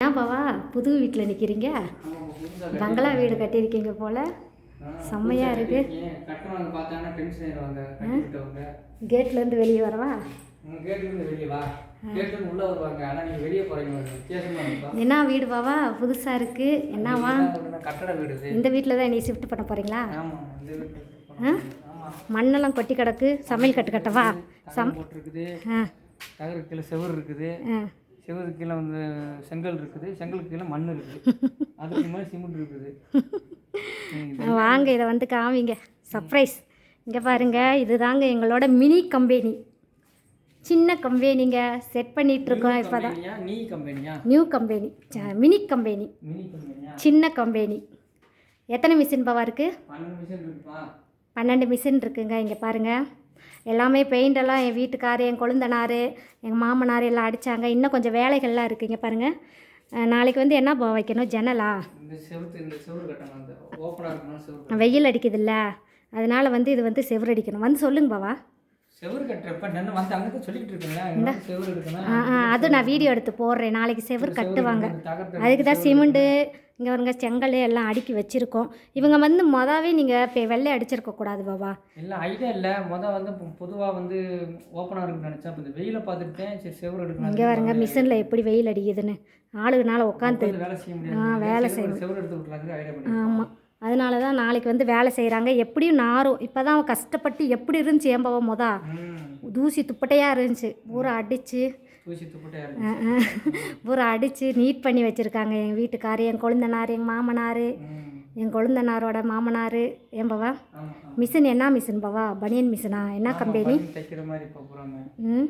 ஏன் பாவா? புது வீட்டில் நிற்கிறீங்க பங்களா வீடு கட்டியிருக்கீங்க போல். செம்மையா இருக்கு. கேட்லேருந்து வெளியே வரவா? என்ன வீடு பாவா? புதுசாக இருக்குது என்னவா இந்த வீட்டில் தான் நீ ஷிஃப்ட் பண்ண? ஆமா மண்ணெல்லாம் கொட்டி கிடக்கு. சமையல் கட்டு கட்டவா? தகர கீழே செவுரு இருக்குது. ஆ செவுரு கீழே வந்து செங்கல் இருக்குது. செங்கலுக்கு கீழே மண் இருக்குது. அதுக்கு மேலே சிமெண்ட் இருக்குது. வாங்க இதை வந்து காமிங்க. சர்ப்ரைஸ் இங்கே பாருங்க இதுதாங்க எங்களோட மினி கம்பெனி சின்ன கம்பெனிங்க செட் பண்ணிட்டு இருக்கோம் இப்போ தான் நியூ கம்பெனி மினி கம்பெனி சின்ன கம்பெனி எத்தனை மிஷின் பவா இருக்குது பன்னெண்டு மிஷின் இருக்குங்க இங்கே பாருங்கள் எல்லாமே பெயிண்ட் எல்லாம் என் வீட்டுக்காரு என் கொழுந்தனார் எங்கள் மாமனார் எல்லாம் அடித்தாங்க இன்னும் கொஞ்சம் வேலைகள்லாம் இருக்குது இங்கே பாருங்கள் நாளைக்கு வந்து என்ன வைக்கணும்? ஜன்னலா? வெயில் அடிக்குதுல்ல. அதனால் வந்து இது வந்து செவுரு அடிக்கணும். வந்து சொல்லுங்க பாவா. செவுரு கட்டுறப்ப நின்று வந்து அங்கே சொல்லிக்கிட்டு இருக்கீங்களா? இங்கே செவுரு எடுக்கணும் ஆ ஆ அது நான் வீடியோ எடுத்து போடுறேன். நாளைக்கு செவுரு கட்டுவாங்க. அதுக்கு தான் சிமெண்ட்டு இங்கே வருங்க செங்கல் எல்லாம் அடுக்கி வச்சுருக்கோம். இவங்க வந்து மொதவே நீங்கள் இப்போ வெள்ளை அடிச்சிருக்க கூடாது பாபா. இல்லை ஐடியா இல்லை. மொதல் வந்து பொதுவாக வந்து ஓப்பனாக இருக்குன்னு நினச்சேன் இப்போ வெயிலை பார்த்துட்டேன் சரி செவுரு எடுக்கணும் இங்கே வருங்க மிஷினில் எப்படி வெயில் அடிக்குதுன்னு. ஆளுனால உட்காந்து வேலை செய்ய முடியாது. ஆ, வேலை செவுரு- செவுரு எடுத்து பண்ணி ஆமாம் அதனால தான் நாளைக்கு வந்து வேலை செய்கிறாங்க எப்படியும் நாரும். இப்போ தான் கஷ்டப்பட்டு எப்படி இருந்துச்சு ஏம்பவா மொதா? ம். தூசி துப்பட்டையாக இருந்துச்சு. பூரா அடித்து பூரா அடித்து நீட் பண்ணி வச்சுருக்காங்க எங்கள் வீட்டுக்காரு என் கொழுந்தனார் எங்கள் மாமனார் என் கொழுந்தனாரோட மாமனார். ஆமாம் ஆமாம் மிஷின் என்ன மிஷின் பவா? பனியன் மிஷினா? என்ன கம்பெனி? ம்.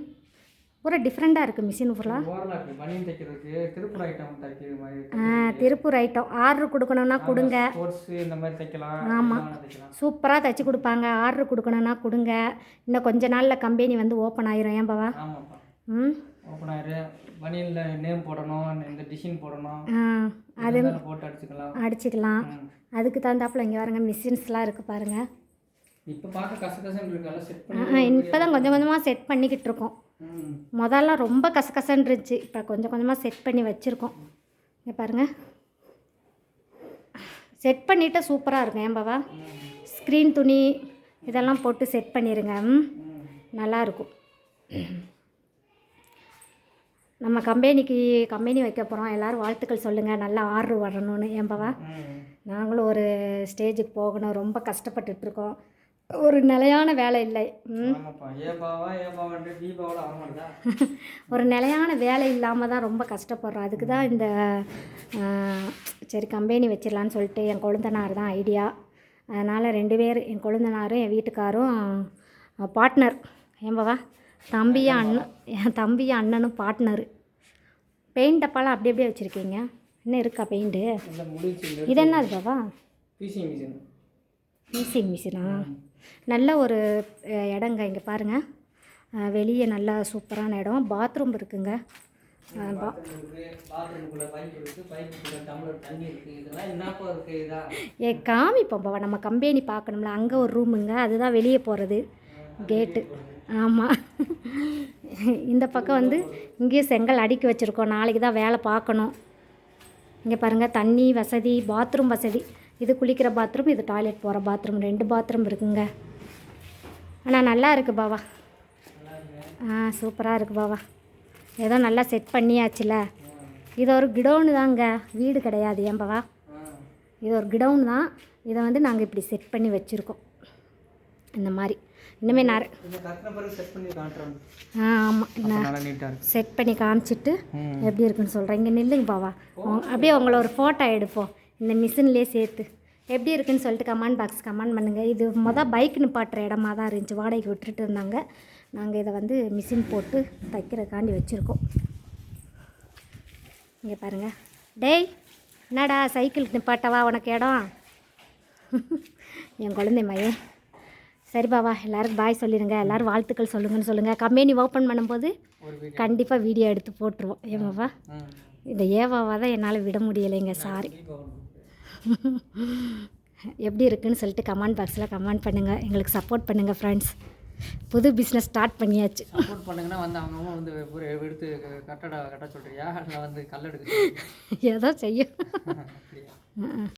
பூரா டிஃப்ரெண்ட்டாக இருக்குது மிஷின் பூரா. ஆ, திருப்பூர் ஐட்டம். ஆர்டர் கொடுக்கணுன்னா கொடுங்க. ஸ்போர்ட்ஸ் இந்த மாதிரி தைக்கலாம். ஆமா. என்ன வேணா தைக்கலாம். சூப்பராக தைச்சி கொடுப்பாங்க. ஆர்டர் கொடுக்கணுன்னா கொடுங்க. இன்னும் கொஞ்ச நாளில் கம்பெனி வந்து ஓப்பன் ஆயிரும். ஏன் பாவா? ம். ஓப்பன் ஆயிரு பனியனில் நேம் போடணும் இந்த டிசைன் போடணும். அது போட்டு அடிச்சுக்கலாம். அடிச்சுக்கலாம். அதுக்கு தகுந்தாப்புல இங்கே வரங்க மிஷின்ஸ்லாம் இருக்குது பாருங்கள் இப்போ பார்க்க கசகசன்னு இருக்கால செட் பண்ணி இப்போ தான் கொஞ்சம் கொஞ்சமாக செட் பண்ணிக்கிட்டு இருக்கோம். முதல்ல ரொம்ப கசகசன்னு இருந்துச்சு. இப்போ கொஞ்சம் கொஞ்சமாக செட் பண்ணி வச்சுருக்கோம். இங்கே பாருங்கள் செட் பண்ணிவிட்டு சூப்பராக இருக்கும். ஏன் பாவா ஸ்க்ரீன் துணி இதெல்லாம் போட்டு செட் பண்ணிடுங்க நல்லாயிருக்கும் நம்ம கம்பெனிக்கு கம்பெனி வைக்க போகிறோம் எல்லோரும் வாழ்த்துக்கள் சொல்லுங்கள் நல்லா ஆர்டர் வரணும்னு. ஏன் பாவா? ம் நாங்களும் ஒரு ஸ்டேஜுக்கு போகணும். ரொம்ப கஷ்டப்பட்டுட்ருக்கோம் ஒரு நிலையான வேலை இல்லை. ஒரு நிலையான வேலை இல்லாமல் தான் ரொம்ப கஷ்டப்படுறோம். அதுக்கு தான் இந்த சரி கம்பெனி வச்சிடலான்னு சொல்லிட்டு என் கொழுந்தனார் தான் ஐடியா. அதனால் ரெண்டு பேர் என் கொழுந்தனாரும் என் வீட்டுக்காரும் பார்ட்னர். ஏம்பவா தம்பியும் அண்ணன் என் தம்பியும் அண்ணனும் பார்ட்னரு பெயிண்ட் டப்பாலாம் அப்படி அப்படியே வச்சுருக்கீங்க. இன்னும் இருக்கா பெயிண்ட்டு இது பிசி மிஷின் பீசிங் மிஷினா நல்ல ஒரு இடங்க இங்கே பாருங்கள் வெளியே நல்லா சூப்பரான இடம். பாத்ரூம் இருக்குங்க. ஏ காமிப்போம் நம்ம கம்பெனி பார்க்கணும்ல. அங்கே ஒரு ரூமுங்க அதுதான் வெளியே போகிறது கேட்டு ஆமாம் இந்த பக்கம் வந்து இங்கேயும் செங்கல் அடுக்கி வச்சுருக்கோம். நாளைக்கு தான் வேலை பார்க்கணும். இங்கே பாருங்கள் தண்ணி வசதி பாத்ரூம் வசதி. இது குளிக்கிற பாத்ரூம் இது டாய்லெட் போகிற பாத்ரூம் ரெண்டு பாத்ரூம் இருக்குங்க. ஆனால் நல்லா இருக்குது பாவா. ஆ சூப்பராக இருக்குது பாவா. ஏதோ நல்லா செட் பண்ணியாச்சுல. இது ஒரு கிடவுனு தாங்க. வீடு கிடையாது ஏன் பாவா? இது ஒரு கிடவுன் தான். இதை வந்து நாங்கள் இப்படி செட் பண்ணி வச்சுருக்கோம். இந்த மாதிரி. இன்னுமே நிறைய ஆ ஆமாம் செட் பண்ணி காமிச்சிட்டு. எப்படி இருக்குன்னு சொல்கிறேன் இங்கே நில்லுங்க பாவா. அப்படியே உங்களை ஒரு ஃபோட்டோ எடுப்போம். இந்த மிஷின்லேயே சேர்த்து. எப்படி இருக்குன்னு சொல்லிட்டு கமெண்ட் பாக்ஸ் கமெண்ட் பண்ணுங்கள் இது மொதல் பைக் நிப்பாட்டுற இடமா தான் இருந்துச்சு. வாடகைக்கு விட்டுட்டு இருந்தாங்க. நாங்கள் இதை வந்து மிஷின் போட்டு தைக்கிறதுக்காண்டி வச்சுருக்கோம். இங்கே பாருங்கள் டேய் என்னடா சைக்கிள் நிப்பாட்டவா? உனக்கு இடம்? என் குழந்தை மையன் சரி பாவா எல்லாருக்கும் பாய் சொல்லிடுங்க எல்லோரும் வாழ்த்துக்கள் சொல்லுங்கன்னு சொல்லுங்கள் கம்பெனி ஓப்பன் பண்ணும்போது கண்டிப்பாக வீடியோ எடுத்து போட்டுருவோம். ஏமாவா ம் இந்த ஏவாவா தான் என்னால் விட முடியலைங்க சாரி எப்படி இருக்குன்னு சொல்லிட்டு கமெண்ட் பாக்ஸில் கமெண்ட் பண்ணுங்கள் எங்களுக்கு சப்போர்ட் பண்ணுங்கள் ஃப்ரெண்ட்ஸ் புது பிஸ்னஸ் ஸ்டார்ட் பண்ணியாச்சு. சப்போர்ட் பண்ணுங்கன்னா வந்து அவங்க வந்து எடுத்து கட்டட கட்ட சொல்றியா? இல்லை வந்து கல் எடுக்க? ஏதோ செய்யும்.